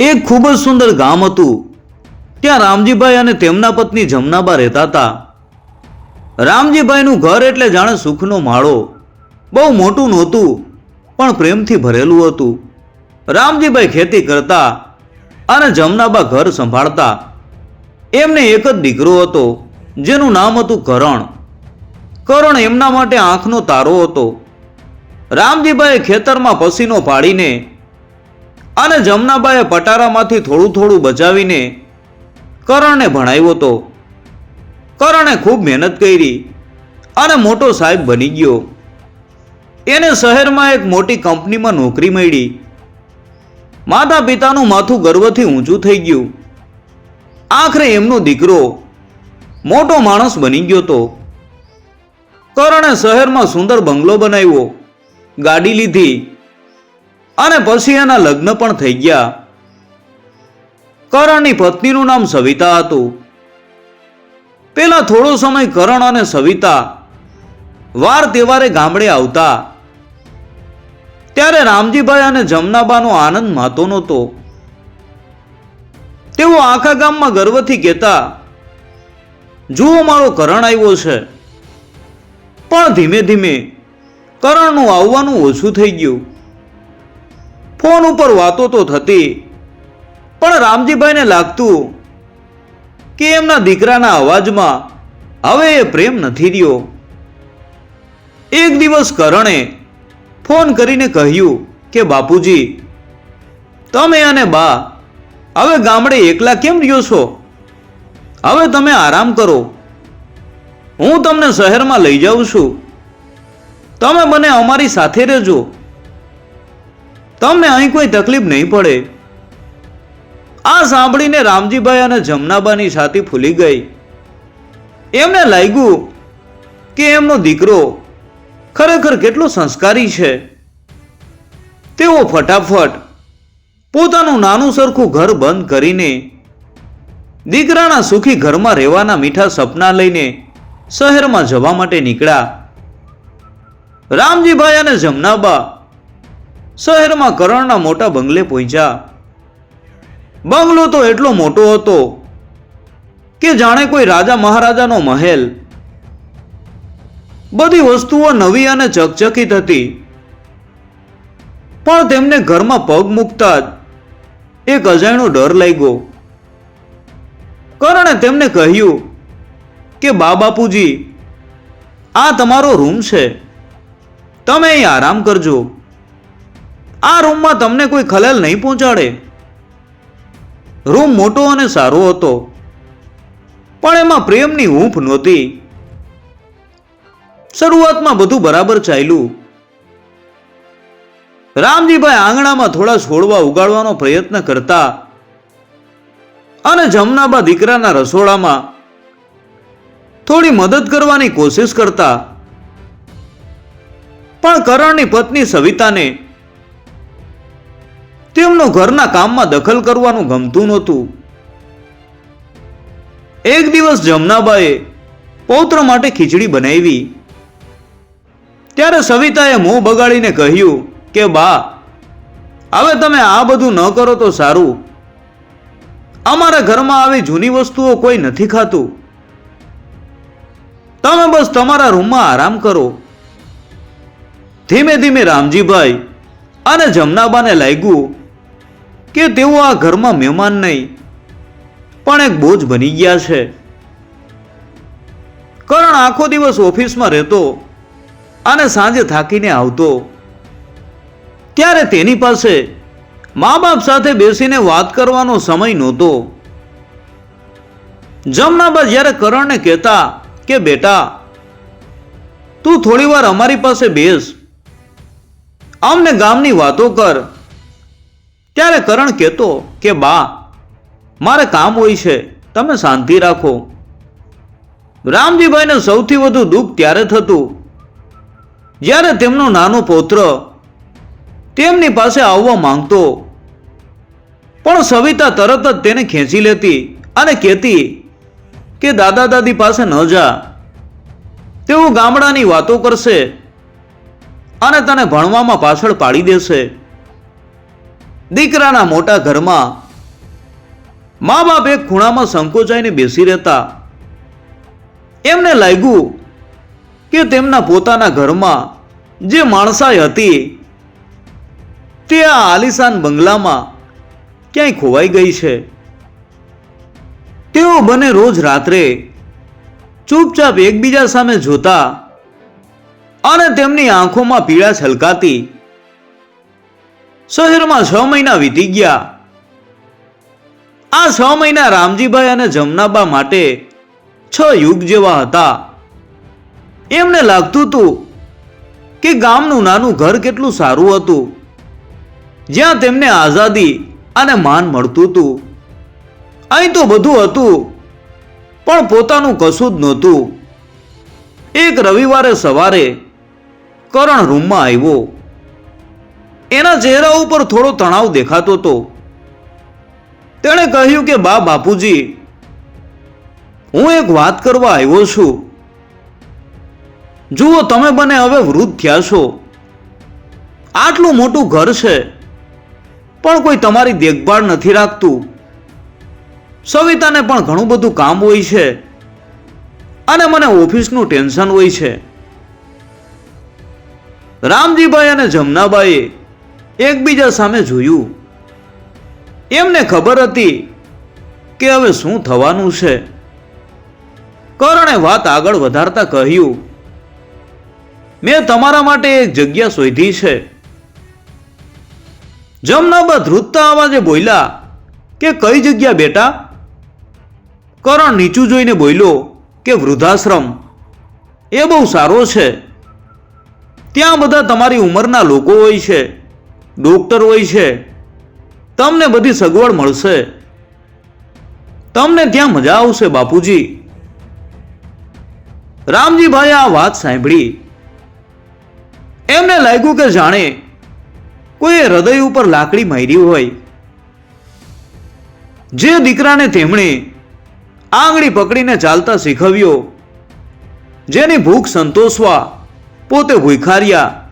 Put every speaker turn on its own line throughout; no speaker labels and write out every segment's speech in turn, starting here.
એક ખૂબ જ સુંદર ગામ હતું. ત્યાં રામજીભાઈ અને તેમના પત્ની જમનાબા રહેતા હતા. રામજીભાઈનું ઘર એટલે જાણે સુખનો માળો. બહુ મોટું નહોતું, પણ પ્રેમથી ભરેલું હતું. રામજીભાઈ ખેતી કરતા અને જમનાબા ઘર સંભાળતા. એમને એક જ દીકરો હતો, જેનું નામ હતું કરણ. કરણ એમના માટે આંખનો તારો હતો. રામજીભાઈએ ખેતરમાં પસીનો પાડીને અને જમનાબાએ પટારામાંથી થોડું થોડું બચાવીને કરણને ભણાવ્યો હતો. કરણે ખૂબ મહેનત કરી અને મોટો સાહેબ બની ગયો. એને શહેરમાં એક મોટી કંપનીમાં નોકરી મળી. માતા પિતાનું માથું ગર્વથી ઊંચું થઈ ગયું. આખરે એમનો દીકરો મોટો માણસ બની ગયો તો કરણે શહેરમાં સુંદર બંગલો બનાવ્યો. ગાડી લીધી. અને પછી એના લગ્ન પણ થઈ ગયા. કરણની પત્નીનું નામ સવિતા હતું. પેલા થોડો સમય કરણ અને સવિતા વાર તહેવારે ગામડે આવતા. ત્યારે રામજીભાઈ અને જમનાબાનો આનંદ માતો નહોતો. તેઓ આખા ગામમાં ગર્વથી કહેતા, જુઓ મારો કરણ આવ્યો છે. પણ ધીમે ધીમે કરણનું આવવાનું ઓછું થઈ ગયું. ફોન ઉપર વાતો તો થતી, પણ રામજીભાઈને લાગતું કે એમના દીકરાના અવાજમાં હવે એ પ્રેમ નથી રહ્યો. એક દિવસ કરણે ફોન કરીને કહ્યું કે, બાપુજી, તમે અને બા હવે ગામડે એકલા કેમ રહ્યો છો? હવે તમે આરામ કરો. હું તમને શહેરમાં લઈ જાઉં છું. તમે મને અમારી સાથે રહેજો. તમને અહીં કોઈ તકલીફ નહીં પડે. આ સાંભળીને રામજીભાઈ અને જમનાબાની છાતી ફૂલી ગઈ. એમને લાગ્યું કે એમનો દીકરો ખરેખર કેટલો સંસ્કારી છે. તેઓ ફટાફટ પોતાનું નાનું સરખું ઘર બંધ કરીને દીકરાના સુખી ઘરમાં રહેવાના મીઠા સપના લઈને શહેરમાં જવા માટે નીકળ્યા. રામજીભાઈ અને જમનાબા શહેરમાં કરણના મોટા બંગલે પહોંચ્યા. બંગલો તો એટલો મોટો હતો કે જાણે કોઈ રાજા મહારાજાનો મહેલ. બધી વસ્તુઓ નવી અને ચકચકિત હતી. પણ તેમને ઘરમાં પગ મૂકતા જ એક અજાણ્યો ડર લાગ્યો. કરણે તેમને કહ્યું કે, બા બાપુજી, આ તમારો રૂમ છે. તમે અહીં આરામ કરજો. આ રૂમમાં તમને કોઈ ખલેલ નહીં પહોંચાડે. રૂમ મોટો અને સારો હતો. પણ એમાં પ્રેમની હૂંફ નહોતી. શરૂઆતમાં બધું બરાબર ચાલ્યું. રામજીભાઈ આંગણામાં થોડા છોડવા ઉગાડવાનો પ્રયત્ન કરતા અને જમનાબા દીકરાના રસોડામાં થોડી મદદ કરવાની કોશિશ કરતા. પણ કરણની પત્ની સવિતાને તેમનું ઘરના કામમાં દખલ કરવાનું ગમતું નહોતું. એક દિવસ જમનાબાએ પૌત્ર માટે ખીચડી બનાવી. ત્યારે સવિતાએ મોં બગાડીને કહ્યું કે, બા, હવે તમે આ બધું ન કરો તો સારું. અમારા ઘરમાં આવી જૂની વસ્તુઓ કોઈ નથી ખાતું. તમે બસ તમારા રૂમમાં આરામ કરો. ધીમે ધીમે રામજીભાઈ અને જમનાબાને લાગ્યું કે તેઓ આ ઘરમાં મહેમાન નહીં, પણ એક બોજ બની ગયા છે. કરણ આખો દિવસ ઓફિસમાં રહેતો અને સાંજે થાકીને આવતો. ત્યારે તેની પાસે મા બાપ સાથે બેસીને વાત કરવાનો સમય નહોતો. જમનાબા જ્યારે કરણને કહેતા કે, બેટા, તું થોડી વાર અમારી પાસે બેસ. અમને ગામની વાતો કર. ત્યારે કરણ કહેતો કે, બા, મારે કામ હોય છે, તમે શાંતિ રાખો. રામજીભાઈને સૌથી વધુ દુઃખ ત્યારે થતું જ્યારે તેમનો નાનો પૌત્ર તેમની પાસે આવવા માંગતો. પણ સવિતા તરત જ તેને ખેંચી લેતી અને કહેતી કે, દાદા દાદી પાસે ન જા, તેઓ ગામડાની વાતો કરશે અને તને ભણવામાં પાછળ પાડી દેશે. દીકરાના મોટા ઘરમાં મા બાપ એક ખૂણામાં સંકોચાઈને બેસી રહેતા. એમને લાગ્યું કે તેમના પોતાના ઘરમાં જે માણસાઈ હતી, તે આ આલિશાન બંગલામાં ક્યાંય ખોવાઈ ગઈ છે. તેઓ બને રોજ રાત્રે ચૂપચાપ એકબીજા સામે જોતા અને તેમની આંખોમાં પીડા છલકાતી શહેરમાં છ મહિના વીતી ગયા. આ છ મહિના રામજીભાઈ અને જમનાબા માટે છ યુગ જેવા હતા. એમને લાગતું હતું કે ગામનું નાનું ઘર કેટલું સારું હતું. જ્યાં તેમને આઝાદી અને માન મળતું હતું. અહીં તો બધું હતું, પણ પોતાનું કશું જ નહોતું. એક રવિવારે સવારે કરણ રૂમમાં આવ્યો. એના ચહેરા ઉપર થોડો તણાવ દેખાતો હતો. તેણે કહ્યું કે, બા, બાપુજી, હું એક વાત કરવા આવ્યો છું. જુઓ, તમે બને હવે વૃદ્ધ થયા છો. આટલું મોટું ઘર છે, પણ કોઈ તમારી દેખભાળ નથી રાખતું. સવિતાને પણ ઘણું બધું કામ હોય છે અને મને ઓફિસનું ટેન્શન હોય છે. રામજીભાઈ અને જમનાબાઈએ એકબીજા સામે જોયું. એમને ખબર હતી કે હવે શું થવાનું છે. કરણે વાત આગળ વધારતા કહ્યું, મેં તમારા માટે એક જગ્યા શોધી છે. જમનાબા ધ્રુતતા અવાજે બોલ્યા, કે કઈ જગ્યા બેટા? કરણ નીચું જોઈને બોલ્યો, કે વૃદ્ધાશ્રમ. એ બહુ સારો છે. ત્યાં બધા તમારી ઉંમરના લોકો હોય છે. ડોક્ટર હોય છે, તમને બધી સગવડ મળશે. તમને ત્યાં મજા આવશે, બાપુજી. રામજીભાઈએ આ વાત સાંભળી. એમને લાગ્યું કે જાણે કોઈએ હૃદય ઉપર લાકડી મારી હોય. જે દીકરાને તેમણે આંગળી પકડીને ચાલતા શીખવ્યો, જેની ભૂખ સંતોષવા પોતે ભૂખાર્યા,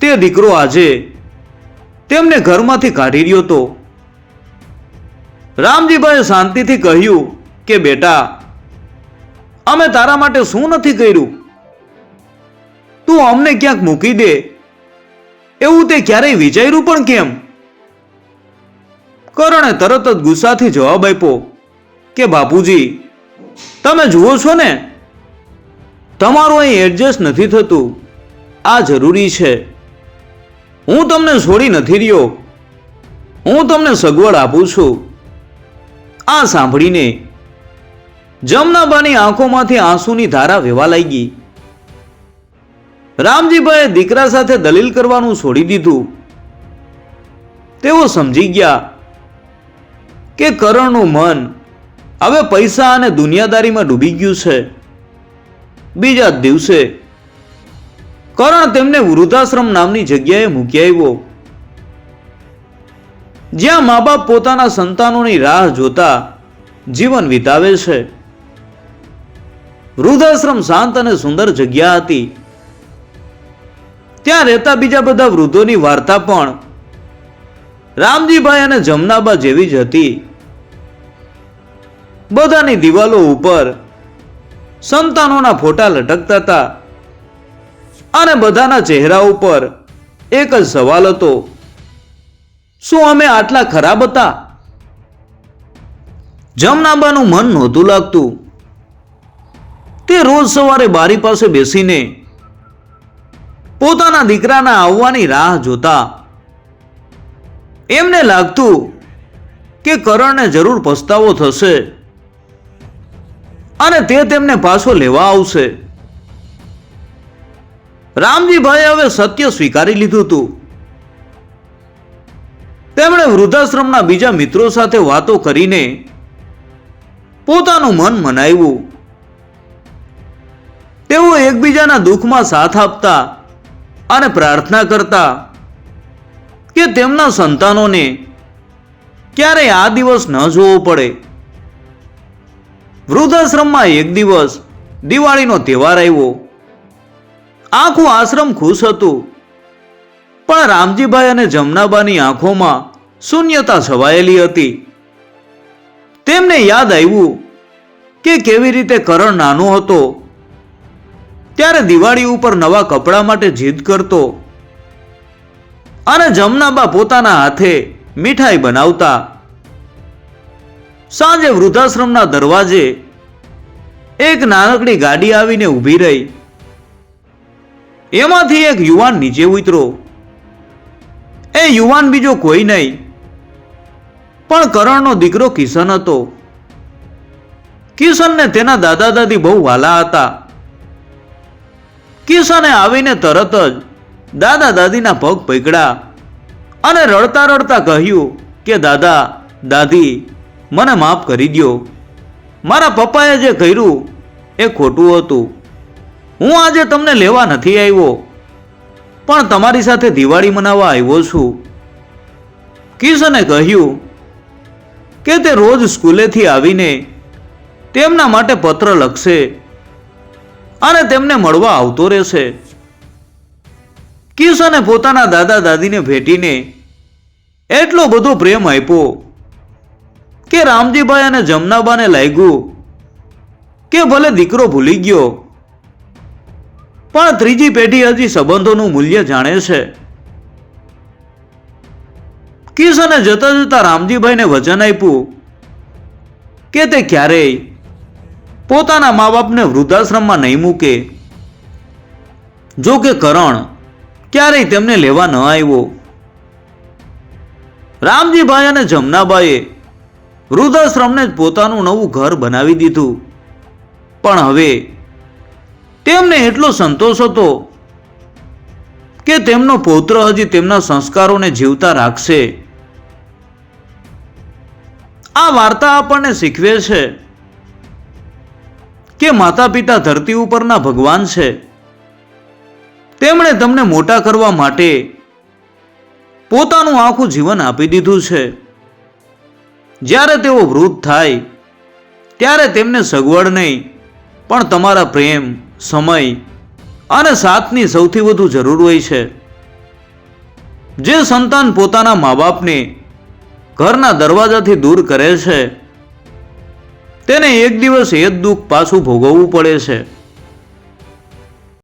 તે દીકરો આજે તેમને ઘરમાંથી કાઢી રહ્યો તો રામજીભાઈએ શાંતિથી કહ્યું કે, બેટા, અમે તારા માટે શું નથી કર્યું? તું અમને ક્યાંક મૂકી દે. એવું તે ક્યારેય વિચાર્યું પણ કેમ? કરણે તરત જ ગુસ્સાથી જવાબ આપ્યો કે, બાપુજી, તમે જુઓ છો ને, તમારું અહીં એડજસ્ટ નથી થતું. આ જરૂરી છે. હું તમને છોડી નથી રહ્યો. હું તમને સગવડ આપું છું. આ સાંભળીને જમનાબાની આંખોમાંથી આંસુની ધારા વહેવા લાગી. રામજીભાઈએ દીકરા સાથે દલીલ કરવાનું છોડી દીધું. તેઓ સમજી ગયા કે કરણનું મન હવે પૈસા અને દુનિયાદારીમાં ડૂબી ગયું છે. બીજા દિવસે કરણ તેમને વૃદ્ધાશ્રમ નામની જગ્યાએ મૂકી આવ્યો. જ્યાં મા બાપ પોતાના સંતાનોની રાહ જોતા જીવન વિતાવે છે. વૃદ્ધાશ્રમ શાંત અને સુંદર જગ્યા હતી. ત્યાં રહેતા બીજા બધા વૃદ્ધોની વાર્તા પણ રામજીભાઈ અને જમનાબા જેવી જ હતી. બધાની દિવાલો ઉપર સંતાનોના ફોટા લટકતા હતા. અને બધાના ચહેરા ઉપર એક જ સવાલ હતો, શું અમે આટલા ખરાબ હતા? જમનાબાનું મન નહોતું લાગતું. તે રોજ સવારે બારી પાસે બેસીને પોતાના દીકરાના આવવાની રાહ જોતા. એમને લાગતું કે કરણને જરૂર પસ્તાવો થશે અને તે તેમને પાછો લેવા આવશે. રામજીભાઈએ હવે સત્ય સ્વીકારી લીધું હતું. તેમણે વૃદ્ધાશ્રમના બીજા મિત્રો સાથે વાતો કરીને પોતાનું મન મનાવ્યું. તેઓ એકબીજાના દુઃખમાં સાથ આપતા અને પ્રાર્થના કરતા કે તેમના સંતાનોને ક્યારેય આ દિવસ ન જોવો પડે. વૃદ્ધાશ્રમમાં એક દિવસ દિવાળીનો તહેવાર આવ્યો. આખું આશ્રમ ખુશ હતું. પણ રામજીભાઈ અને જમનાબાની આંખોમાં શૂન્યતા છવાયેલી હતી. તેમને યાદ આવ્યું કે કેવી રીતે કરણ નાનો હતો. ત્યારે દિવાળી ઉપર નવા કપડાં માટે જીદ કરતો અને જમનાબા પોતાના હાથે મીઠાઈ બનાવતા. સાંજે વૃદ્ધાશ્રમના દરવાજે એક નાનકડી ગાડી આવીને ઊભી રહી. એમાંથી એક યુવાન નીચે ઉતરો. એ યુવાન બીજો કોઈ નહીં, પણ કરણનો દીકરો કિશન હતો. કિશનને તેના દાદા દાદી બહુ વાલા હતા. કિશને આવીને તરત જ દાદા દાદીના પગ પકડ્યા અને રડતા રડતા કહ્યું કે, દાદા, દાદી, મને માફ કરી દ્યો. મારા પપ્પાએ જે કર્યું એ ખોટું હતું. હું આજે તમને લેવા નથી આવ્યો, પણ તમારી સાથે દિવાળી મનાવવા આવ્યો છું. કિશને કહ્યું કે તે રોજ સ્કૂલેથી આવીને તેમના માટે પત્ર લખશે અને તેમને મળવા આવતો રહેશે. કિશને પોતાના દાદા દાદીને ભેટીને એટલો બધો પ્રેમ આપ્યો કે રામજીભાઈ અને જમનાબાને લાગ્યું કે ભલે દીકરો ભૂલી ગયો પણ ત્રીજી પેઢી હજી સંબંધોનું મૂલ્ય જાણે છે. કિશને જતા જતા રામજીભાઈને વચન આપ્યું કે તે ક્યારેય પોતાના મા બાપને વૃદ્ધાશ્રમમાં નહીં મૂકે. જો કે કરણ ક્યારેય તેમને લેવા ન આવ્યો. રામજીભાઈ અને જમનાબાઈએ વૃદ્ધાશ્રમને જ પોતાનું નવું ઘર બનાવી દીધું. પણ હવે તેમને એટલો સંતોષ હતો કે તેમનો પૌત્ર હજી તેમના સંસ્કારોને જીવતા રાખશે. આ વાર્તા આપણને શીખવે છે કે માતા પિતા ધરતી ઉપરના ભગવાન છે. તેમણે તમને મોટા કરવા માટે પોતાનું આખું જીવન આપી દીધું છે. જ્યારે તેઓ વૃદ્ધ થાય, ત્યારે તેમને સગવડ નહીં, પણ તમારા પ્રેમ સમય અને સાથની સૌથી વધુ જરૂર હોય છે. જે સંતાન પોતાના મા બાપને ઘરના દરવાજાથી દૂર કરે છે, તેને એક દિવસ એ જ દુઃખ પાછું ભોગવવું પડે છે.